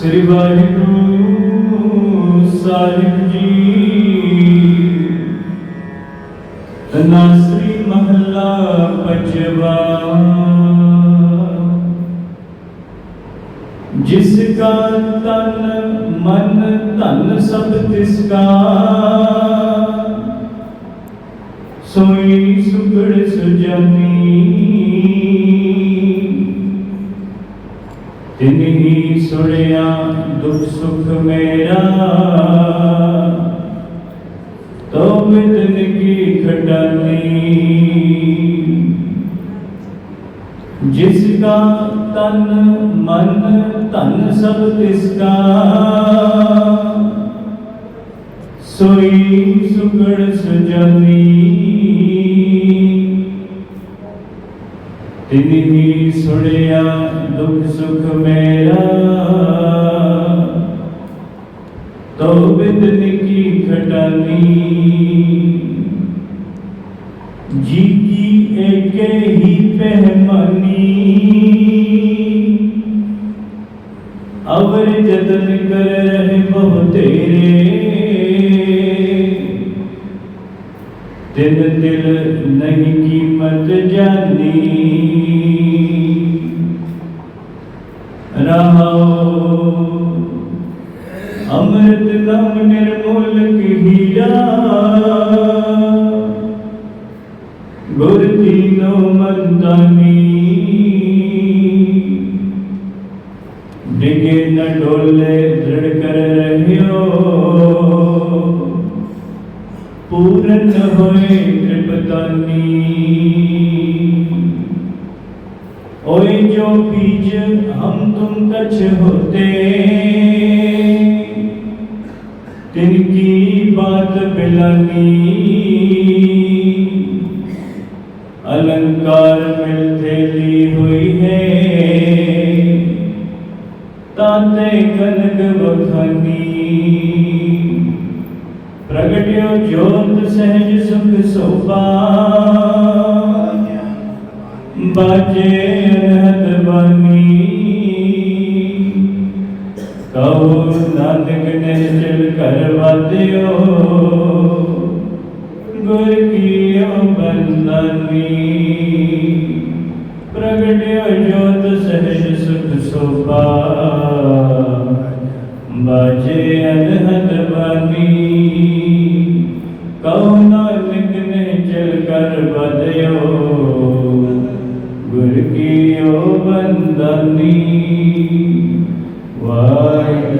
ਸ੍ਰੀ ਵਾਹਿਗੁਰੂ ਸਾਹਿਬ ਜੀ। ਤਨਾ ਮਹੱਲਾ ਪੰਜਵਾ। ਜਿਸ ਕਾ ਤਨ ਮਨ ਧਨ ਸਭ ਤਿਸ ਕਾ। ਸੋਈ ਸੁਗੜ ਸੁਜਨੀ ਤਿਨਹੀ ਸੁਣਿਆ, ਦੁਖ ਸੁਖ ਮੇਰਾ। ਤੋ ਮਿਤਨ ਕੀ ਖਟਾਨੀ ਜਿਸ ਕਾ ਤਨ ਮਨ, ਧਨ ਸਭ ਤਿਸ ਕਾ ਸੋਈ ਸੁਗੜ ਸੁਜਨੀ। ਤਿਨਹੀ ਸੁਣਿਆ ਦੁਖ ਸੁਖ ਮੇਰਾ ਤੋ ਬਿਦਨ ਕੀ ਖਟਾਨੀ ਜੀ ਕੀ ਏਕੇ ਹੀ ਪਹਿਮਾਨੀ ਅਵਰ ਜਤਨ ਕਰ ਰਹੇ ਬਹੁ ਤੇਰੇ ਤਿਨ ਦਿਲ ਨਹੀਂ ਕੀਮਤ ਜਾਨੀ ਅੰਮ੍ਰਿਤ ਨਾਮ ਨਿਰਮੋਲ ਹੀਰਾ। ਗੁਰ ਦੀਨੋ ਮੰਦਨੀ। ਡਿਗੇ ਨ ਡੋਲੇ ਧੜ ਕਰ ਰਹਿਓ। ਪੂਰਨ ਹੋਏ ਤ੍ਰਿਪਤਾਨੀ। ਓਏ ਜੋ ਬੀਜ ਹਮ ਤੁਮ ਕਛ ਹੋਤੇ। तिनकी बात बिलानी। अलंकार में थैली हुई है। ताते कनक बखानी। प्रगट्यो ज्योत सहज सुख सोपा बाजे अनहत बानी। ਕਹੋ ਨਾਨਕ ਨੇ ਚਲ ਕਰ ਵਾਦਿਓ ਗੁਰ ਕੀਓ ਬੰਦਨੀ ਪ੍ਰਗਟਿਓ ਜੋਤ ਸਹਿਜ ਸੁਖ ਸੋਭਾ ਬਾਜੇ ਅਨਹਦ ਬਾਨੀ। ਕਹੋ ਨਾਨਕ ਨੇ ਚਲ ਕਰ ਵਾਦਿਓ ਗੁਰ ਕੀਓ ਬੰਦਨੀ ਵਾਹਿਗੁਰੂ